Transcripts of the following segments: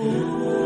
Ooh.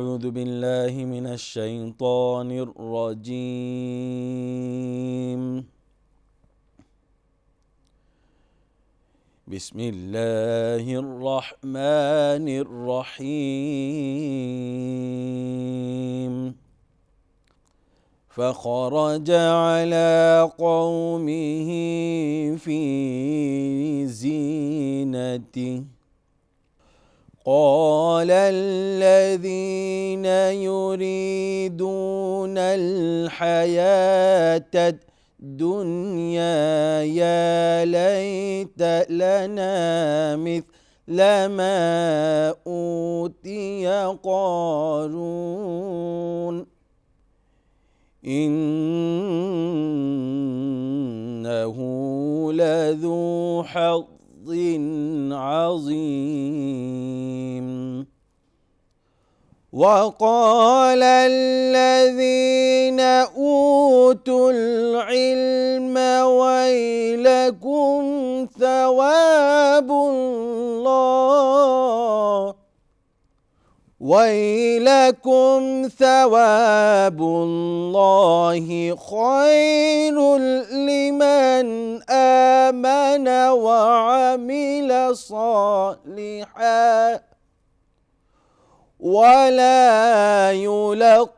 أعوذ بالله من الشيطان الرجيم. بسم الله الرحمن الرحيم. فخرج على قومه في زينته. قال الذين يريدون الحياة الدنيا يا ليت لنا مثل ما أوتي قارون. إنه لذو حظ عظيم. وقال الذين أوتوا العلم ويلكم ثواب الله. ويلكم ثواب الله خير لمن آمن وعمل صالحا ولا يلقاها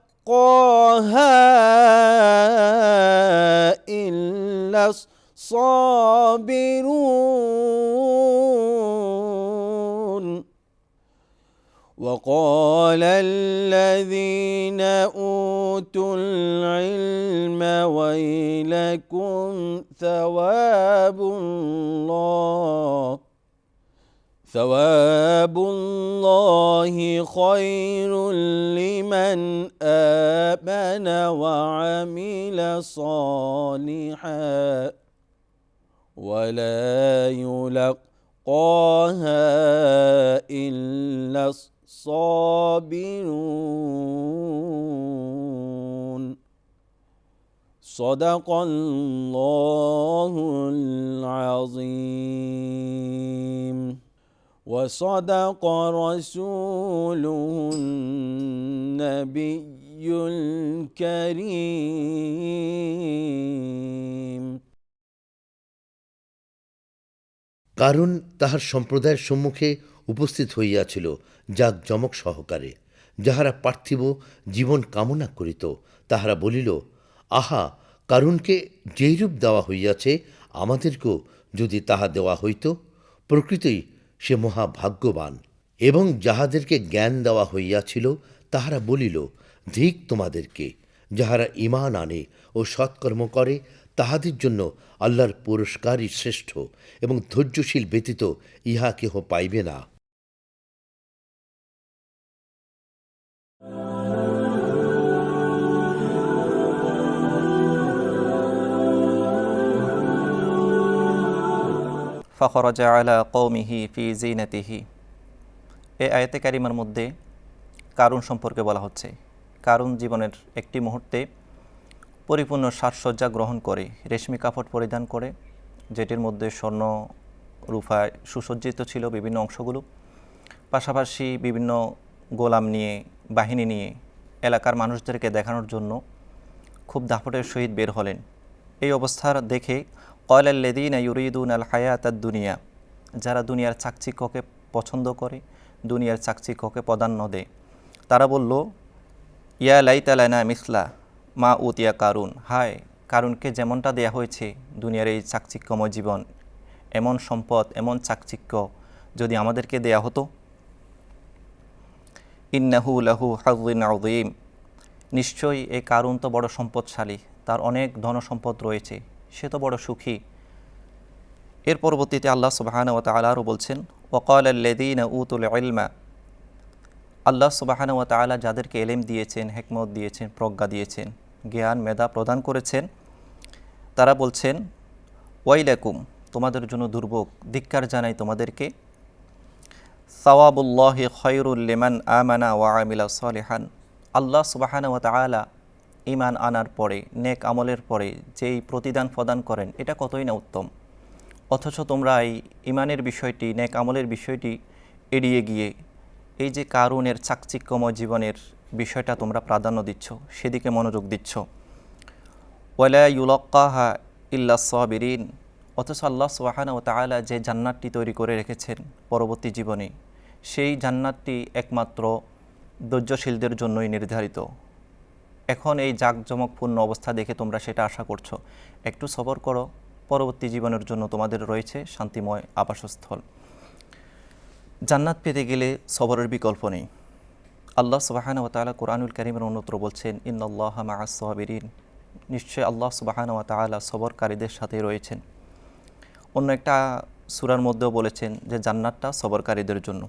إلا الصابرون. وقال الذين أوتوا العلم ويلكم ثواب الله ثواب الله خير لمن آمن وعمل صالحا. ولا يلقاها إلا الصابرون صدق الله العظيم وصدق رسوله النبي الكريم কারণ তাহার সম্প্রদায়ের সম্মুখে উপস্থিত হইয়াছিল জাঁকজমক সহকারে। যাহারা পার্থিব জীবন কামনা করিত, তাহারা বলিল, আহা কারণকে যেইরূপ দেওয়া হইয়াছে, আমাদেরকেও যদি তাহা দেওয়া হইত, প্রকৃতই সে মহা ভাগ্যবান এবং যাহাদেরকে জ্ঞান দেওয়া হইয়াছিল, তাহারা বলিল, ধিক তোমাদেরকে, যাহারা ইমান আনে ও সৎকর্ম করে, তাহাদের জন্য আল্লাহর পুরস্কারই শ্রেষ্ঠ এবং ধৈর্যশীল ব্যতীত ইহা কেহ পাইবে না। ফখরজা আলা কৌমিহি ফি জিনাতিহি এই আয়তে কারিমার মধ্যে কারুন সম্পর্কে বলা হচ্ছে। কারুন জীবনের একটি মুহূর্তে পরিপূর্ণ সাজসজ্জা গ্রহণ করে, রেশমি কাপড় পরিধান করে, যেটির মধ্যে স্বর্ণ রূপায় সুসজ্জিত ছিল বিভিন্ন অংশগুলো। পাশাপাশি বিভিন্ন গোলাম নিয়ে, বাহিনী নিয়ে এলাকার মানুষদেরকে দেখানোর জন্য খুব দাপটের সহিত বের হলেন। এই অবস্থার দেখে কয়লাল্লেদিন ইউরিদুন আল হায়াত দুনিয়া যারা দুনিয়ার চাকচিক্যকে পছন্দ করে, দুনিয়ার চাকচিক্যকে প্রাধান্য দেয়। তারা বলল, ইয়া লাইতালানা মিসলা মা উতিয়া কারুন। হায়, কারুনকে যেমনটা দেয়া হয়েছে, দুনিয়ার এই চাকচিক্যময় জীবন, এমন সম্পদ, এমন চাকচিক্য যদি আমাদেরকে দেয়া হতো। ইন্নাহু লাহু হাজিন আউদিম নিশ্চয়ই এই কারুন তো বড় সম্পদশালী, তার অনেক ধন সম্পদ রয়েছে। সে তো বড় সুখী। এর পরবর্তীতে আল্লাহ সুবাহান ওয়া তাআলা আরও বলছেন ওকাল আল্লাদিন উতুল ইলমা। আল্লাহ সুবাহান ওয়া তাআলা যাদেরকে এলেম দিয়েছেন, হেকমত দিয়েছেন, প্রজ্ঞা দিয়েছেন, জ্ঞান, মেধা প্রদান করেছেন, তারা বলছেন, ওয়াইলাকুম, তোমাদের জন্য দুর্ভোগ, ধিক্কার জানাই তোমাদেরকে। সওয়াবুল্লাহ খয়রুল্লিমান আমানা ওয়া আমিলা সলিহান। আল্লাহ সুবাহান ওয়া তাআলা ইমান আনার পরে, নেক আমলের পরে যেই প্রতিদান প্রদান করেন, এটা কতই না উত্তম? অথচ তোমরা এই ইমানের বিষয়টি, নেক আমলের বিষয়টি এড়িয়ে গিয়ে এই যে কারুনের চাকচিক্যময় জীবনের বিষয়টা তোমরা প্রাধান্য দিচ্ছ, সেদিকে মনোযোগ দিচ্ছ। ওয়ালা ইউলক্কাহা ইল্লা সাবিরিন। অথচ আল্লাহ সুবাহান ও তাআলা যে জান্নাতটি তৈরি করে রেখেছেন পরবর্তী জীবনে, সেই জান্নাতটি একমাত্র ধৈর্যশীলদের জন্যই নির্ধারিত। এখন এই জাঁকজমকপূর্ণ অবস্থা দেখে তোমরা সেটা আশা করছ। একটু সবর করো, পরবর্তী জীবনের জন্য তোমাদের রয়েছে শান্তিময় আবাসস্থল। জান্নাত পেতে গেলে সবরের বিকল্প নেই। আল্লাহ সুবাহান ও তাআলা কোরআনুল করিমের অন্যত্র বলছেন ইন্নআল্লাহ মাসাবিরিন নিশ্চয় আল্লাহ সুবাহান ও তাআলা সবরকারীদের সাথে রয়েছেন। অন্য একটা সুরার মধ্যেও বলেছেন যে, জান্নাতটা সবরকারীদের জন্য।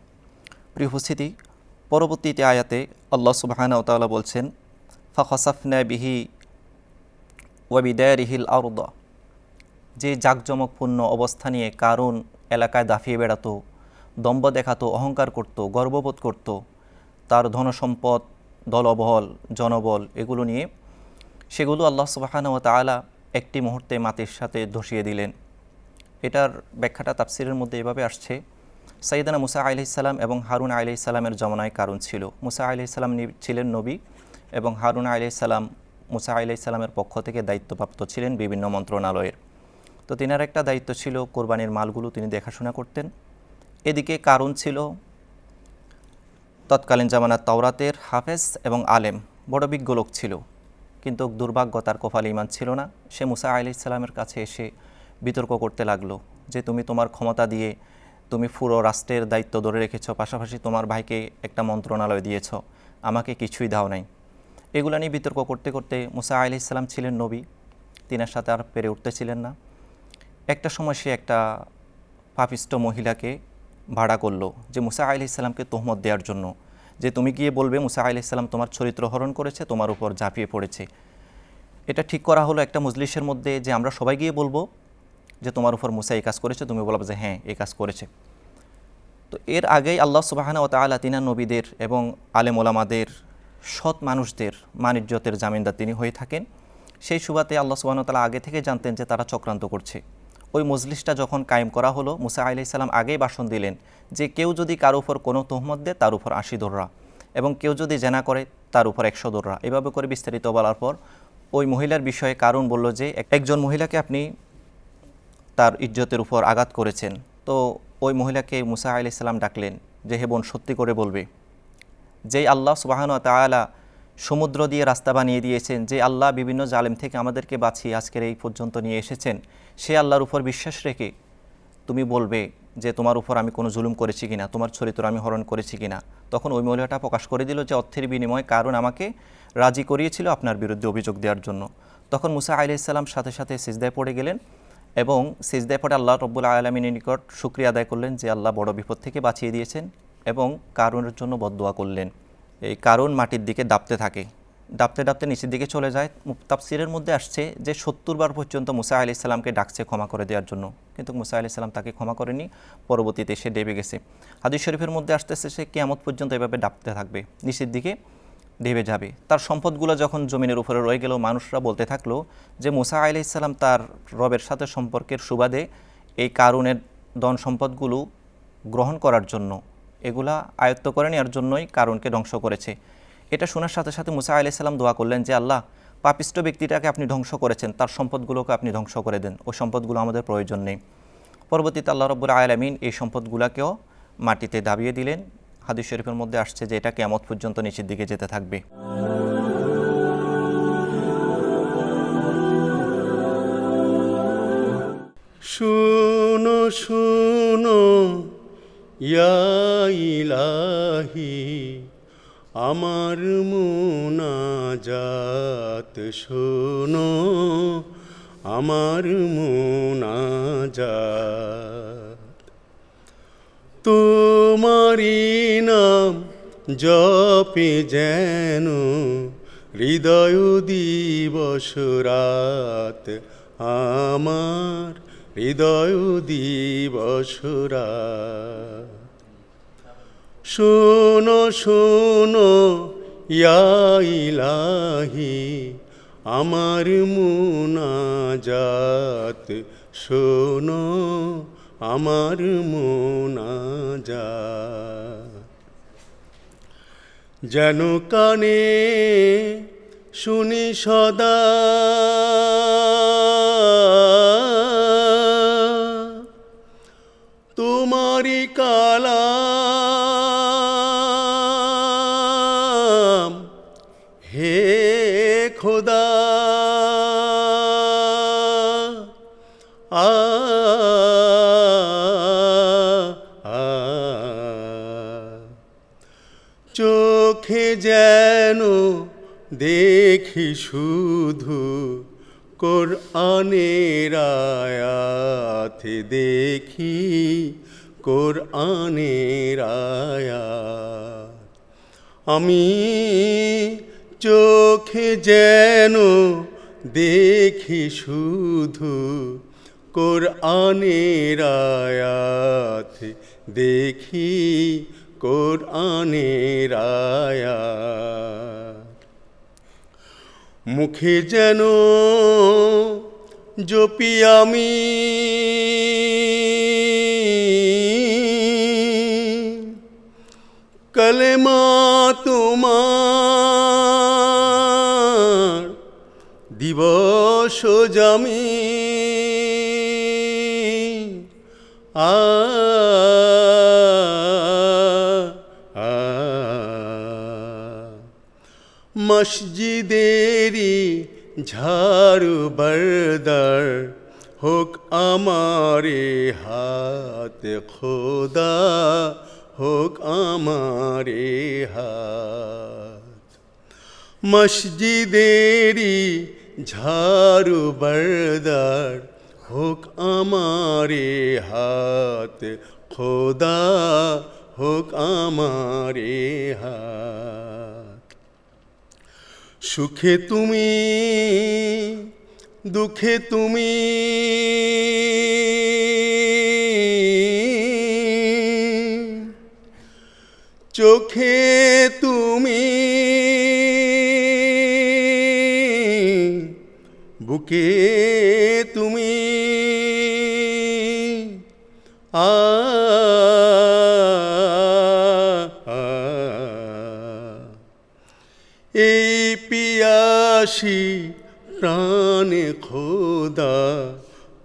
প্রিয় উপস্থিতি, পরবর্তীতে আয়াতে আল্লাহ সুবাহানা ও তাআলা বলছেন ফখসাফনা বিহি ওয়াবিদারিহিল আরদা যে জাঁকজমকপূর্ণ অবস্থা নিয়ে কারণ এলাকায় দাফিয়ে বেড়াতো দম্ব দেখাতো, অহংকার করত, গর্ববোধ করত, তার ধনসম্পদ, দলবল, জনবল এগুলো নিয়ে সেগুলো আল্লাহ সুবাহান ও তালা একটি মুহূর্তে মাটির সাথে ধসিয়ে দিলেন। এটার ব্যাখ্যাটা তাফসিরের মধ্যে এভাবে আসছে সাইদানা মুসা আলি আলহিসাল্লাম এবং হারুন আলি আলহিসাল্লামের জমানায় কারণ ছিল। মুসা আলি আলহিসাল্লাম ছিলেন নবী এবং হারুন আলহিসাল্লাম মুসা আলহিসাল্লামের পক্ষ থেকে দায়িত্বপ্রাপ্ত ছিলেন বিভিন্ন মন্ত্রণালয়ের। তো তিনার একটা দায়িত্ব ছিল কোরবানির মালগুলো তিনি দেখাশোনা করতেন। এদিকে কারণ ছিল তৎকালীন জামানার তাওরাতের হাফেজ এবং আলেম, বড় বিজ্ঞ লোক ছিল। কিন্তু দুর্ভাগ্য তার ইমান ছিল না। সে মুসা আলি ইসলামের কাছে এসে বিতর্ক করতে লাগল যে, তুমি তোমার ক্ষমতা দিয়ে তুমি পুরো রাষ্ট্রের দায়িত্ব ধরে রেখেছ, পাশাপাশি তোমার ভাইকে একটা মন্ত্রণালয় দিয়েছ। আমাকে কিছুই দাও নাই। এগুলো নিয়ে বিতর্ক করতে করতে মুসা আলি ইসলাম ছিলেন নবী। তিনার সাথে আর পেরে উঠতেছিলেন না। একটা সময় সে একটা পাপিষ্ট মহিলাকে ভাড়া করল যে মুসা আলি ইসলামকে তোহমত দেওয়ার জন্য। যে তুমি গিয়ে বলবে, মুসা আলি ইসলাম তোমার চরিত্র হরণ করেছে, তোমার উপর ঝাঁপিয়ে পড়েছে। এটা ঠিক করা হলো একটা মজলিসের মধ্যে যে আমরা সবাই গিয়ে বলব যে তোমার উপর মুসা এই কাজ করেছে, তুমি বলবে যে হ্যাঁ এই কাজ করেছে। তো এর আগেই আল্লাহ সুবাহানা ও তালা তিনা নবীদের এবং আলেম ওলামাদের সৎ মানুষদের মানিজ্যতের জামিনদার তিনি হয়ে থাকেন। সেই সুবাতে আল্লাহ সুবাহন তালা আগে থেকে জানতেন যে তারা চক্রান্ত করছে। ওই মজলিসটা যখন কায়েম করা হলো, মুসা আলি সাল্লাম আগেই বাসন দিলেন যে কেউ যদি কারও উপর কোনো তহমত দেয়, তার উপর আশি দোররা এবং কেউ যদি জেনা করে, তার উপর একশো দোররা। এভাবে করে বিস্তারিত বলার পর ওই মহিলার বিষয়ে কারণ বলল যে একজন মহিলাকে আপনি তার ইজ্জতের উপর আঘাত করেছেন। তো ওই মহিলাকে মুসা আলি সাল্লাম ডাকলেন যে, হে বোন, সত্যি করে বলবে। যেই আল্লাহ সুবাহান তালা সমুদ্র দিয়ে রাস্তা বানিয়ে দিয়েছেন যে আল্লাহ বিভিন্ন জালেম থেকে আমাদেরকে বাঁচিয়ে আজকের এই পর্যন্ত নিয়ে এসেছেন, সে আল্লাহর উপর বিশ্বাস রেখে তুমি বলবে যে তোমার উপর আমি কোনো জুলুম করেছি কিনা, তোমার চরিত্র আমি হরণ করেছি কিনা। তখন ওই মহিলাটা প্রকাশ করে দিল যে অর্থের বিনিময়ে কারণ আমাকে রাজি করিয়েছিল আপনার বিরুদ্ধে অভিযোগ দেওয়ার জন্য। তখন মুসা আলি ইসলাম সাথে সাথে সিজদায় পড়ে গেলেন এবং সিজদায় পড়ে আল্লাহ রব্বুল আলমিনের নিকট শুক্রিয়া আদায় করলেন যে আল্লাহ বড় বিপদ থেকে বাঁচিয়ে দিয়েছেন। এবং কারণের জন্য বদোয়া করলেন। এই কারণ মাটির দিকে দাপতে থাকে। ডাপতে ডাপতে নিচের দিকে চলে যায়। তাফসিরের মধ্যে আসছে যে সত্তর বার পর্যন্ত মুসা আলি ইসলামকে ডাকছে ক্ষমা করে দেওয়ার জন্য। কিন্তু মুসা আলি ইসলাম তাকে ক্ষমা করেনি। পরবর্তীতে সে ডেবে গেছে। হাদিস শরীফের মধ্যে আসতে আসতেছে সে কেয়ামত পর্যন্ত এভাবে ডাপতে থাকবে। নিচের দিকে ডেবে যাবে। তার সম্পদগুলো যখন জমিনের উপরে রয়ে গেল, মানুষরা বলতে থাকল যে মুসা আলি ইসলাম তার রবের সাথে সম্পর্কের সুবাদে এই কারুনের ধন সম্পদগুলো গ্রহণ করার জন্য এগুলা আয়ত্ত করে নেওয়ার জন্যই কারণকে ধ্বংস করেছে। এটা শোনার সাথে সাথে মুসা আলি সাল্লাম দোয়া করলেন যে, আল্লাহ, পাপিষ্ট ব্যক্তিটাকে আপনি ধ্বংস করেছেন, তার সম্পদগুলোকে আপনি ধ্বংস করে দেন। ওই সম্পদগুলো আমাদের প্রয়োজন নেই। পরবর্তীতে আল্লাহ রব্বুর আয়ালামিন এই সম্পদগুলোকেও মাটিতে দাবিয়ে দিলেন। হাদিস শরীফের মধ্যে আসছে যে, এটা কেমত পর্যন্ত নিচের দিকে যেতে থাকবে। শুনো শুনো ইয়া ইলাহি, আমার মুনাজাত শোনো, আমার মুনাজাত। তোমারি নাম জপে যেন হৃদয় দিবস রাত আমার হৃদয় দিবস রাত শোনো শোনো, ইয়া ইলাহি, আমার মুনাজাত। শোনো, আমার মুনাজাত। যেন কানে শুনি সদা। কালাম। হে খোদা। আ চোখে যেন দেখি শুধু কোরআনের আয়াত দেখি কোরআনের আয়াত। আমি চোখে যেন দেখি শুধু কোরআনের আয়াত। দেখি কোরআনের আয়াত। মুখে যেন জপি আমি কলেমা তোমার দিবস জামি আ ঝাড়ু বরদার হোক আমারে হাত খোদা। হোক আমারে হাত। মসজিদেরি ঝাড়ু বরদার হোক আমারে হাত। খোদা, হোক আমারে হাত। সুখে তুমি, দুঃখে তুমি চোখে তুমি বুকে তুমি আ এই পিয়াসি প্রাণে খোদা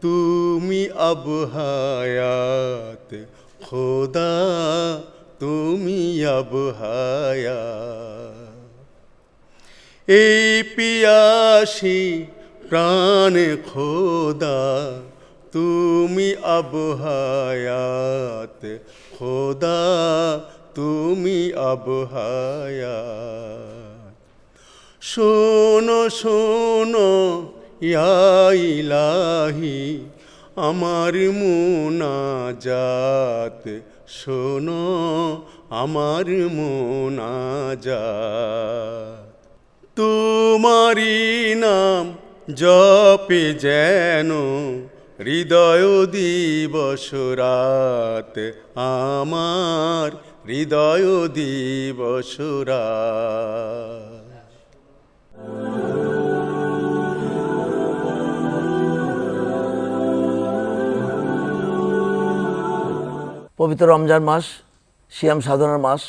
তুমি আবহায়াত খোদা। তুমি আবহায়াত এই পিয়াসি প্রাণে খোদা, তুমি আবহায়াত। খোদা, তুমি আবহায়াত। শোনো শোনো, ইয়া ইলাহি, আমার মুনাজাত। শোনো আমার মুনাজাত। তোমারি নাম জপে যেন হৃদয় দিবস রাত। আমার হৃদয় দিবস রাত। পবিত্র রমজান মাস, সিয়াম সাধনার মাস,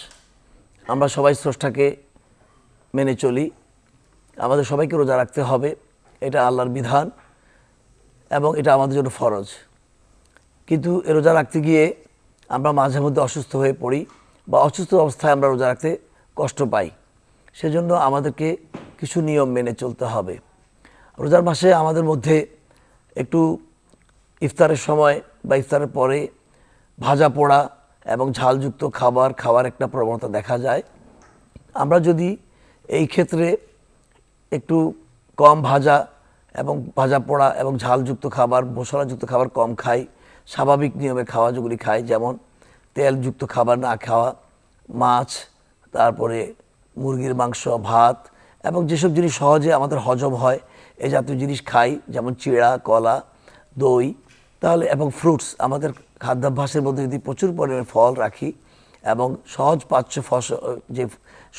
আমরা সবাই স্রষ্টাকে মেনে চলি। আমাদের সবাইকে রোজা রাখতে হবে, এটা আল্লাহর বিধান এবং এটা আমাদের জন্য ফরজ। কিন্তু এ রোজা রাখতে গিয়ে আমরা মাঝে মধ্যে অসুস্থ হয়ে পড়ি বা অসুস্থ অবস্থায় আমরা রোজা রাখতে কষ্ট পাই। সেজন্য আমাদেরকে কিছু নিয়ম মেনে চলতে হবে। রোজার মাসে আমাদের মধ্যে একটু ইফতারের সময় বা ইফতারের পরে ভাজা পোড়া এবং ঝালযুক্ত খাবার, খাওয়ার একটা প্রবণতা দেখা যায়। আমরা যদি এই ক্ষেত্রে একটু কম ভাজা এবং ভাজা পোড়া এবং ঝালযুক্ত খাবার, মশলাযুক্ত খাবার কম খাই, স্বাভাবিক নিয়মে খাওয়া যেগুলি খাই, যেমন তেলযুক্ত খাবার না খাওয়া, মাছ, তারপরে মুরগির মাংস, ভাত এবং যেসব জিনিস সহজে আমাদের হজম হয়, এই জাতীয় জিনিস খাই, যেমন চিড়া, কলা, দই, তাহলে এবং ফ্রুটস আমাদের খাদ্যাভ্যাসের মধ্যে যদি প্রচুর পরিমাণে ফল রাখি এবং সহজ পাচ্য ফসল যে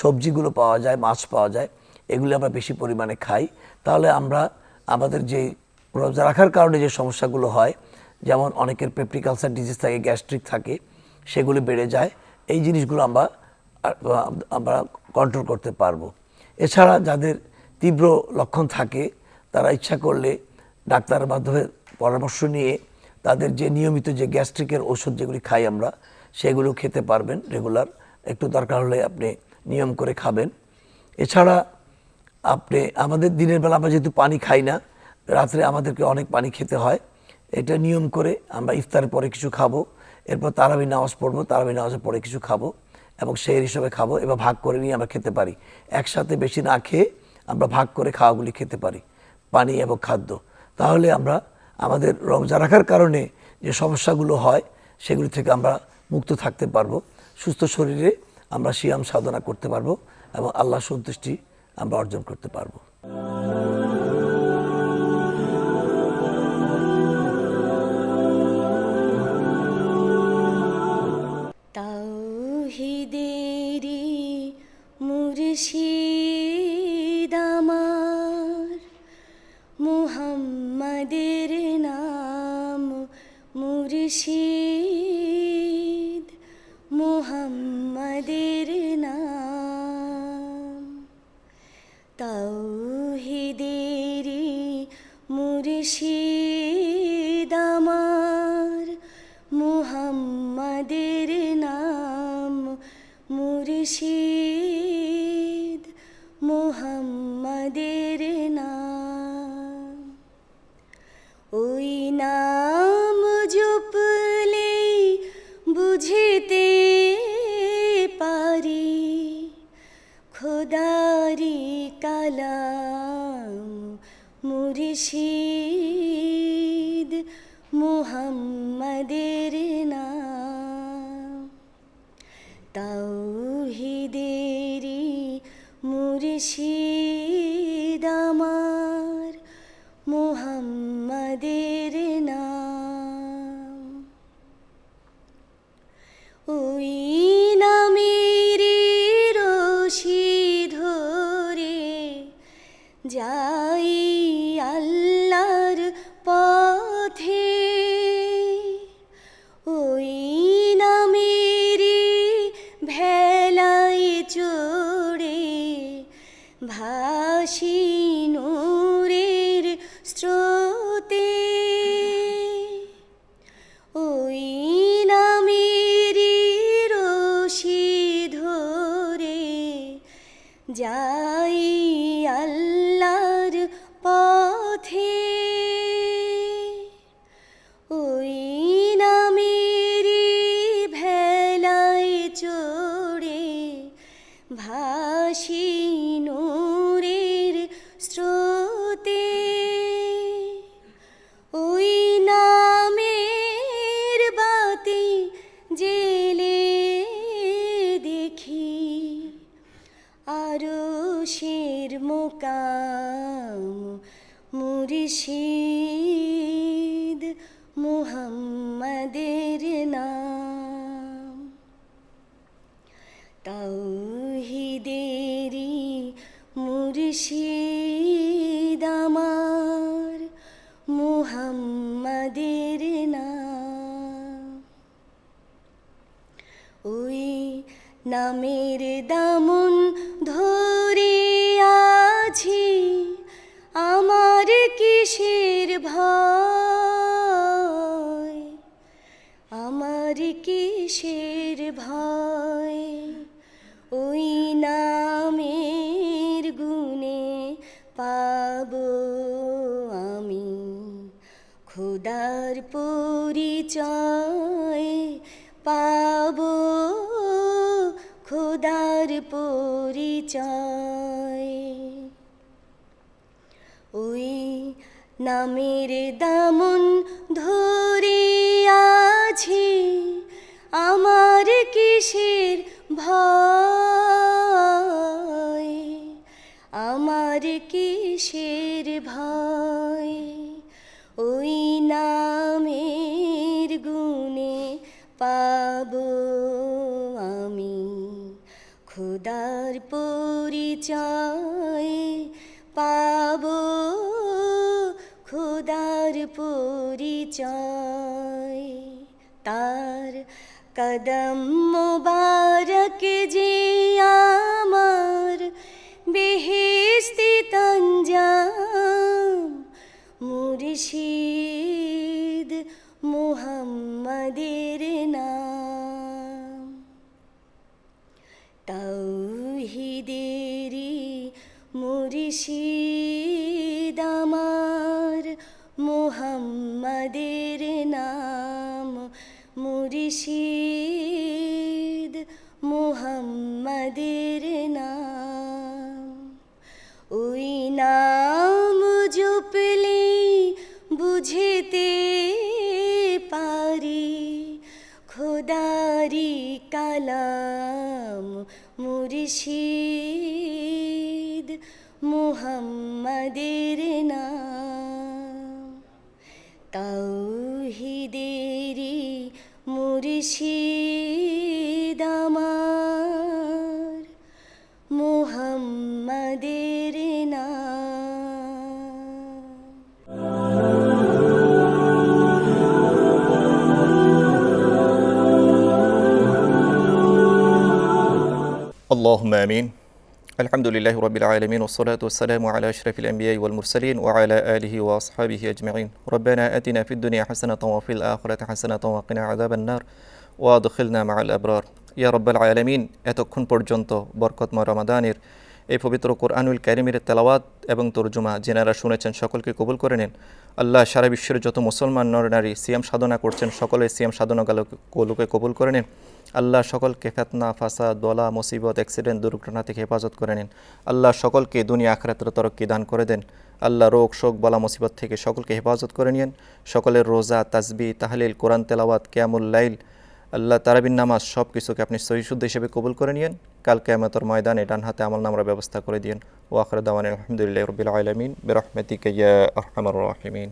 সবজিগুলো পাওয়া যায়, মাছ পাওয়া যায়, এগুলি আমরা বেশি পরিমাণে খাই, তাহলে আমরা আমাদের যে রোজা রাখার কারণে যে সমস্যাগুলো হয়, যেমন অনেকের পেপটিক আলসার ডিজিজ থাকে গ্যাস্ট্রিক থাকে, সেগুলো বেড়ে যায়, এই জিনিসগুলো আমরা আমরা কন্ট্রোল করতে পারব। এছাড়া যাদের তীব্র লক্ষণ থাকে, তারা ইচ্ছা করলে ডাক্তারের মাধ্যমে পরামর্শ নিয়ে তাদের যে নিয়মিত যে গ্যাস্ট্রিকের ওষুধ যেগুলি খাই আমরা, সেগুলো খেতে পারবেন রেগুলার। একটু দরকার হলে আপনি নিয়ম করে খাবেন। এছাড়া আপনি, আমাদের দিনের বেলা আমরা যেহেতু পানি খাই না, রাত্রে আমাদেরকে অনেক পানি খেতে হয়। এটা নিয়ম করে আমরা ইফতারের পরে কিছু খাব, এরপর তারাবি নামাজ পড়ব, তারাবি নামাজের পরে কিছু খাব এবং সেই হিসাবে খাব এবার ভাগ করে নিয়ে আমরা খেতে পারি। একসাথে বেশি না খেয়ে আমরা ভাগ করে খাওয়াগুলি খেতে পারি, পানি এবং খাদ্য। তাহলে আমরা আমাদের রোজা রাখার কারণে যে সমস্যাগুলো হয়, সেগুলি থেকে আমরা মুক্ত থাকতে পারব। সুস্থ শরীরে আমরা সিয়াম সাধনা করতে পারব এবং আল্লাহ সন্তুষ্টি আমরা অর্জন করতে পারব। মুহাম্মাদের নাম মুর্শিদ। মুহাম্মাদের নাম। ওই নামের দামন ধরে আছি আমার কিসের ভয়? আমার কিসের পরিচয় পাবো খোদার পরিচয়। ওই নামের দামন ধরে আছি আমার কিসের ভয়? আমার কিসের পরিচয় পাবো খোদার পরিচয়। তার কদম মোবারক যে আমার বেহেস্তি তঞ্জাম মুর্শিদ মুহাম্মাদের মুর্শিদ মুহাম্মাদের নাম। ওই নাম জপলে বুঝতে পারি খোদারি কালাম মুর্শিদ মুহাম্মাদের নাম। তৌহিদেরি মুর্শিদ আমার মুহাম্মাদের নাম اللهم آمين الحمد لله رب العالمين والصلاة والسلام على أشرف الأنبياء والمرسلين وعلى آله وأصحابه أجمعين ربنا آتنا في الدنيا حسنة وفي الآخرة حسنة وقنا عذاب النار وأدخلنا مع الأبرار يا رب العالمين এতক্ষণ পর্যন্ত বরকতময় রমাদানের এই পবিত্র কোরআনুল ক্যারিমের তেলাওয়াত এবং তর্জমা যেনারা শুনেছেন সকলকে কবুল করে নেন আল্লাহ সারা বিশ্বের যত মুসলমান নর নারী সিয়াম সাধনা করছেন সকলের সিয়াম সাধনা কলুকে কবুল করে নেন আল্লাহ সকলকে ফেতনা ফাসা দোলা, মুসিবত, অ্যাক্সিডেন্ট, দুর্ঘটনা থেকে হেফাজত করে নিন। আল্লাহ সকলকে দুনিয়া আখরাতের তরক্কি দান করে দেন। আল্লাহ রোগ, শোক, বলা, মুসিবত থেকে সকলকে হেফাজত করে নিন সকলের রোজা, তাসবি, তাহলিল, কোরআন, তেলাওয়াত, কেয়ামুল লাইল, আল্লাহ তারাবিন নামাজ সব কিছুকে আপনি সহিশুদ্ধ হিসেবে কবুল করে নিন কাল কেয়ামতর ময়দানে ডান হাতে আমল নামরা ব্যবস্থা করে দিন ও দাওয়ান আলহামদুলিল্লাহ রবিল আলমিন। বেরহমতিক ইয়া আহমার রাহিমিন।